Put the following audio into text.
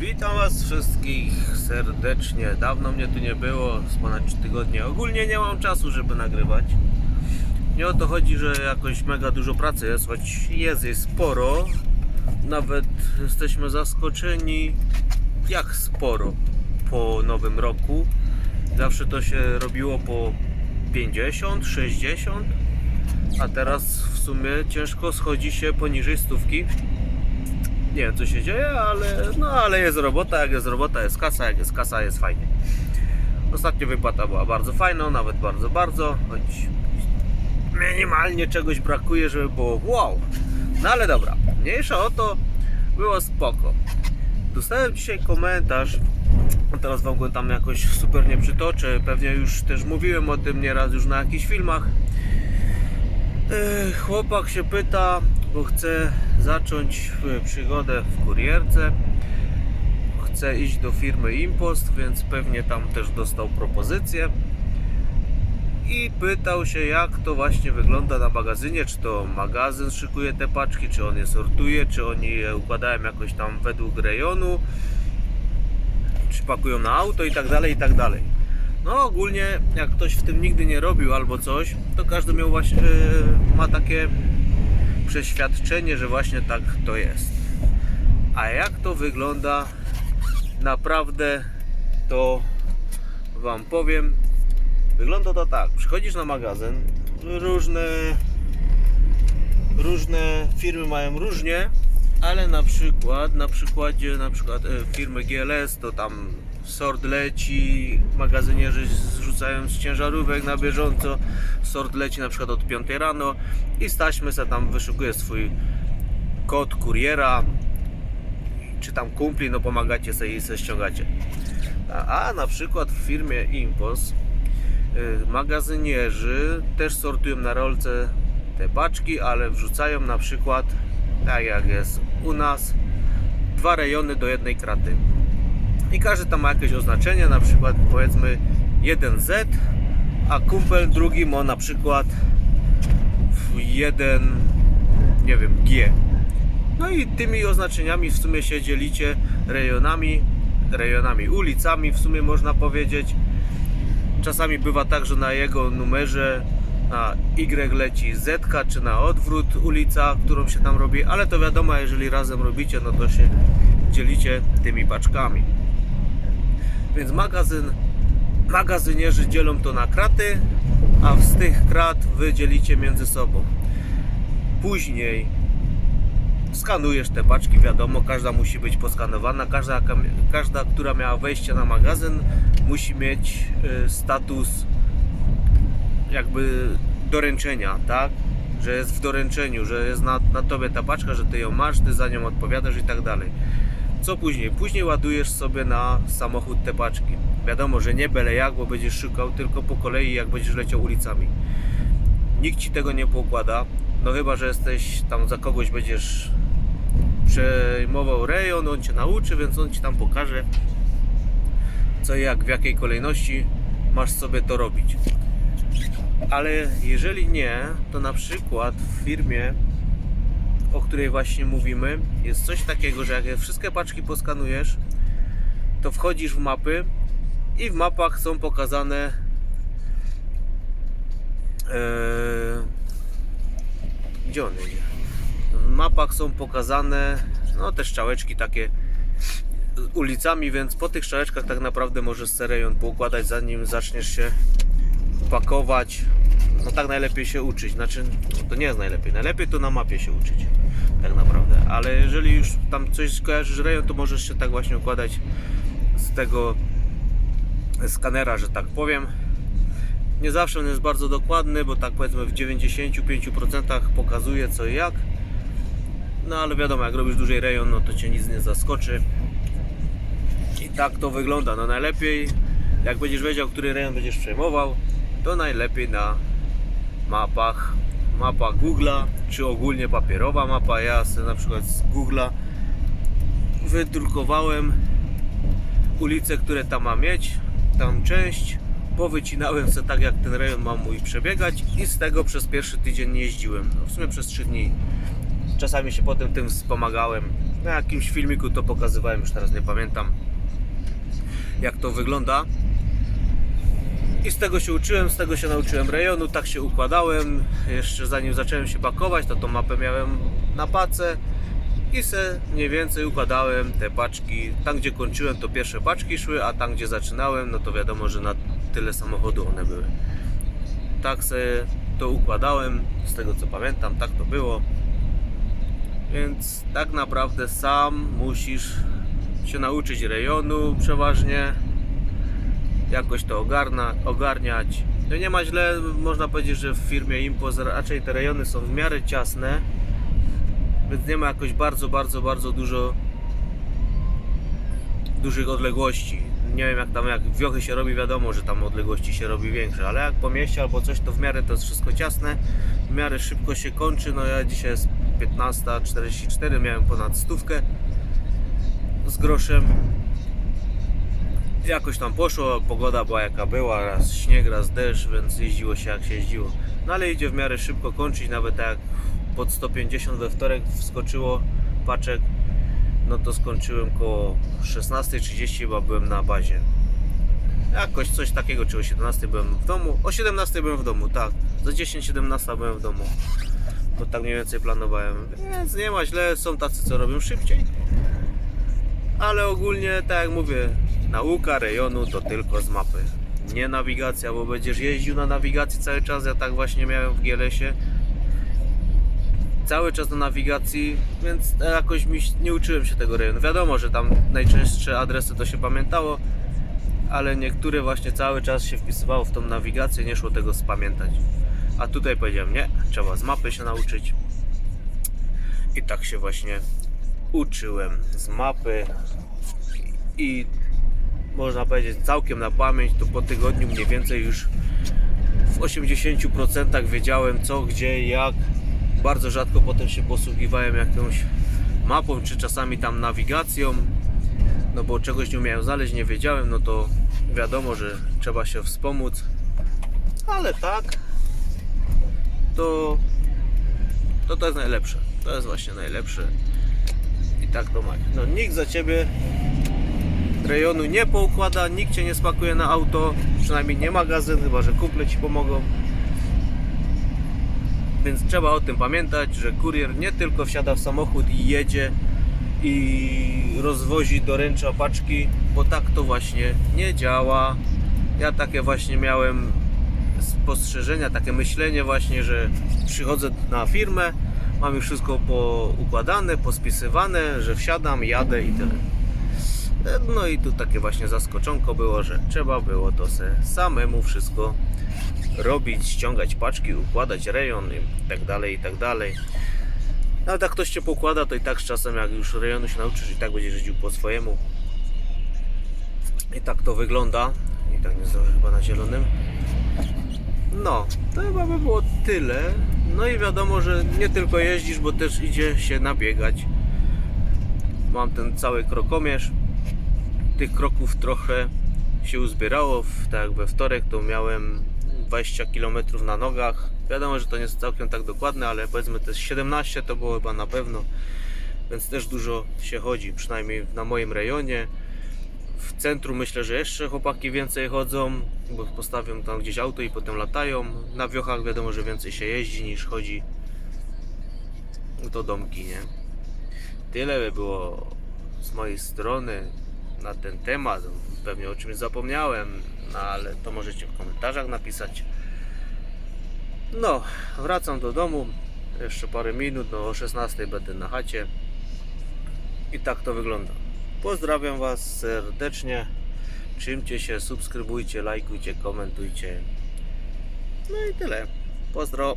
Witam Was wszystkich serdecznie. Dawno mnie tu nie było, z ponad 3 tygodnie. Ogólnie nie mam czasu, żeby nagrywać. Nie o to chodzi, że jakoś mega dużo pracy jest, choć jest jej sporo. Nawet jesteśmy zaskoczeni, jak sporo po nowym roku. Zawsze to się robiło po 50, 60, a teraz w sumie ciężko schodzi się poniżej stówki. Nie wiem co się dzieje, ale no ale jest robota, jak jest robota, jest kasa, jak jest kasa, jest fajnie. Ostatnia wypłata była bardzo fajna, nawet bardzo, bardzo, choć minimalnie czegoś brakuje, żeby było wow. No ale dobra, mniejsza o to, było spoko. Dostałem dzisiaj komentarz, teraz wam go tam jakoś super nie przytoczę, pewnie już też mówiłem o tym nieraz już na jakichś filmach. Chłopak się pyta, bo chce zacząć przygodę w kurierce. Chce iść do firmy Impost, więc pewnie tam też dostał propozycję. I pytał się, jak to właśnie wygląda na magazynie. Czy to magazyn szykuje te paczki, czy on je sortuje, czy oni je układają jakoś tam według rejonu, czy pakują na auto i tak dalej, i tak dalej. No ogólnie jak ktoś w tym nigdy nie robił albo coś, to każdy miał właśnie, e, ma takie przeświadczenie, że właśnie tak to jest. A jak to wygląda naprawdę, to Wam powiem. Wygląda to tak. Przychodzisz na magazyn, różne różne firmy mają różnie, ale na przykład na przykładzie na przykład e, firmy GLS to tam sort leci, magazynierzy zrzucają z ciężarówek na bieżąco, sort leci na przykład od 5 rano i z taśmy se tam wyszukuje swój kod kuriera czy tam kumpli, no pomagacie sobie i se ściągacie. A, a na przykład w firmie Impos y, magazynierzy też sortują na rolce te paczki, ale wrzucają na przykład, tak jak jest u nas, dwa rejony do jednej kraty. I każdy tam ma jakieś oznaczenie, na przykład powiedzmy 1Z, a kumpel drugi ma na przykład 1, nie wiem, G. No i tymi oznaczeniami w sumie się dzielicie rejonami, rejonami, ulicami w sumie można powiedzieć. Czasami bywa tak, że na jego numerze na Y leci Z, czy na odwrót ulica, którą się tam robi, ale to wiadomo, jeżeli razem robicie, no to się dzielicie tymi paczkami. Więc magazyn, magazynierzy dzielą to na kraty, a z tych krat wy dzielicie między sobą. Później skanujesz te paczki, wiadomo, każda musi być poskanowana, każda, każda która miała wejście na magazyn musi mieć y, status jakby doręczenia, tak? Że jest w doręczeniu, że jest na, na tobie ta paczka, że ty ją masz, ty za nią odpowiadasz i tak dalej. Co później? Później ładujesz sobie na samochód te paczki. Wiadomo, że nie byle jak, bo będziesz szukał tylko po kolei, jak będziesz leciał ulicami. Nikt ci tego nie poukłada, no chyba, że jesteś tam za kogoś będziesz przejmował rejon, on cię nauczy, więc on ci tam pokaże co i jak, w jakiej kolejności masz sobie to robić. Ale jeżeli nie, to na przykład w firmie, o której właśnie mówimy, jest coś takiego, że jak wszystkie paczki poskanujesz, to wchodzisz w mapy i w mapach są pokazane e, gdzie on jedzie? W mapach są pokazane no te strzałeczki takie ulicami, więc po tych strzałeczkach tak naprawdę możesz sobie rejon poukładać zanim zaczniesz się pakować. No tak najlepiej się uczyć. Znaczy, no to nie jest najlepiej. Najlepiej to na mapie się uczyć. Tak naprawdę. Ale jeżeli już tam coś kojarzysz rejon, to możesz się tak właśnie układać z tego skanera, że tak powiem. Nie zawsze on jest bardzo dokładny, bo tak powiedzmy w 95% pokazuje co i jak. No ale wiadomo, jak robisz dłużej rejon, no to cię nic nie zaskoczy. I tak to wygląda. No najlepiej, jak będziesz wiedział, który rejon będziesz przejmował, to najlepiej na mapach, mapa Google'a, czy ogólnie papierowa mapa. Ja sobie na przykład z Google'a wydrukowałem ulice, które tam ma mieć, tam część. Powycinałem sobie tak, jak ten rejon ma mój przebiegać i z tego przez pierwszy tydzień nie jeździłem. No, w sumie przez 3 dni czasami się potem tym wspomagałem. Na jakimś filmiku to pokazywałem, już teraz nie pamiętam jak to wygląda. I z tego się uczyłem, z tego się nauczyłem rejonu, tak się układałem. Jeszcze zanim zacząłem się pakować, to tą mapę miałem na pace i se mniej więcej układałem te paczki. Tam gdzie kończyłem to pierwsze paczki szły, a tam gdzie zaczynałem, no to wiadomo, że na tyle samochodu one były. Tak se to układałem, z tego co pamiętam, tak to było. Więc tak naprawdę sam musisz się nauczyć rejonu przeważnie, jakoś to ogarna, ogarniać. No nie ma źle, można powiedzieć, że w firmie Impoz raczej te rejony są w miarę ciasne, więc nie ma jakoś bardzo, bardzo, bardzo dużo dużych odległości. Nie wiem jak tam, jak wiochy się robi, wiadomo, że tam odległości się robi większe, ale jak po mieście albo coś, to w miarę to jest wszystko ciasne, w miarę szybko się kończy. No ja dzisiaj jest 15.44, miałem ponad stówkę z groszem. Jakoś tam poszło, pogoda była jaka była, raz śnieg, raz deszcz, więc jeździło się jak się jeździło. No ale idzie w miarę szybko kończyć, nawet jak pod 150 we wtorek wskoczyło paczek, no to skończyłem koło 16.30, chyba byłem na bazie. Jakoś coś takiego, czy o 17 byłem w domu. O 17 byłem w domu, tak. Za 10-17 byłem w domu. Bo tak mniej więcej planowałem. Więc nie ma źle, są tacy, co robią szybciej. Ale ogólnie, tak jak mówię, nauka rejonu to tylko z mapy. Nie nawigacja, bo będziesz jeździł na nawigacji cały czas. Ja tak właśnie miałem w GLS-ie. Cały czas na nawigacji, więc jakoś mi nie uczyłem się tego rejonu. Wiadomo, że tam najczęstsze adresy to się pamiętało, ale niektóre właśnie cały czas się wpisywało w tą nawigację, nie szło tego spamiętać. A tutaj powiedziałem, nie, trzeba z mapy się nauczyć. I tak się właśnie uczyłem z mapy i można powiedzieć całkiem na pamięć, to po tygodniu mniej więcej już w 80% wiedziałem co, gdzie, jak. Bardzo rzadko potem się posługiwałem jakąś mapą, czy czasami tam nawigacją, no bo czegoś nie umiałem znaleźć, nie wiedziałem, no to wiadomo, że trzeba się wspomóc. Ale tak, to to, to jest najlepsze. To jest właśnie najlepsze. I tak to ma. No nikt za ciebie rejonu nie poukłada, nikt cię nie spakuje na auto, przynajmniej nie magazyn, chyba że kumple ci pomogą. Więc trzeba o tym pamiętać, że kurier nie tylko wsiada w samochód i jedzie i rozwozi doręcza paczki, bo tak to właśnie nie działa. Ja takie właśnie miałem spostrzeżenia, takie myślenie właśnie, że przychodzę na firmę, mam już wszystko poukładane, pospisywane, że wsiadam, jadę i tyle. No i tu takie właśnie zaskoczonko było, że trzeba było to se samemu wszystko robić, ściągać paczki, układać rejon i tak dalej, i tak dalej. No ale tak ktoś cię pokłada, to i tak z czasem jak już rejonu się nauczysz i tak będziesz jeździł po swojemu. I tak to wygląda. I tak nie zdążę chyba na zielonym. No, to chyba by było tyle. No i wiadomo, że nie tylko jeździsz, bo też idzie się nabiegać. Mam ten cały krokomierz. Tych kroków trochę się uzbierało. Tak jak we wtorek to miałem 20 km na nogach. Wiadomo, że to nie jest całkiem tak dokładne, ale powiedzmy jest 17 to było chyba na pewno. Więc też dużo się chodzi, przynajmniej na moim rejonie. W centrum myślę, że jeszcze chłopaki więcej chodzą, bo postawią tam gdzieś auto i potem latają. Na wiochach wiadomo, że więcej się jeździ niż chodzi do domki, nie? Tyle by było z mojej strony na ten temat. Pewnie o czymś zapomniałem, no ale to możecie w komentarzach napisać. No, wracam do domu. Jeszcze parę minut, no o 16 będę na chacie. I tak to wygląda. Pozdrawiam Was serdecznie. Trzymcie się, subskrybujcie, lajkujcie, komentujcie. No i tyle. Pozdro.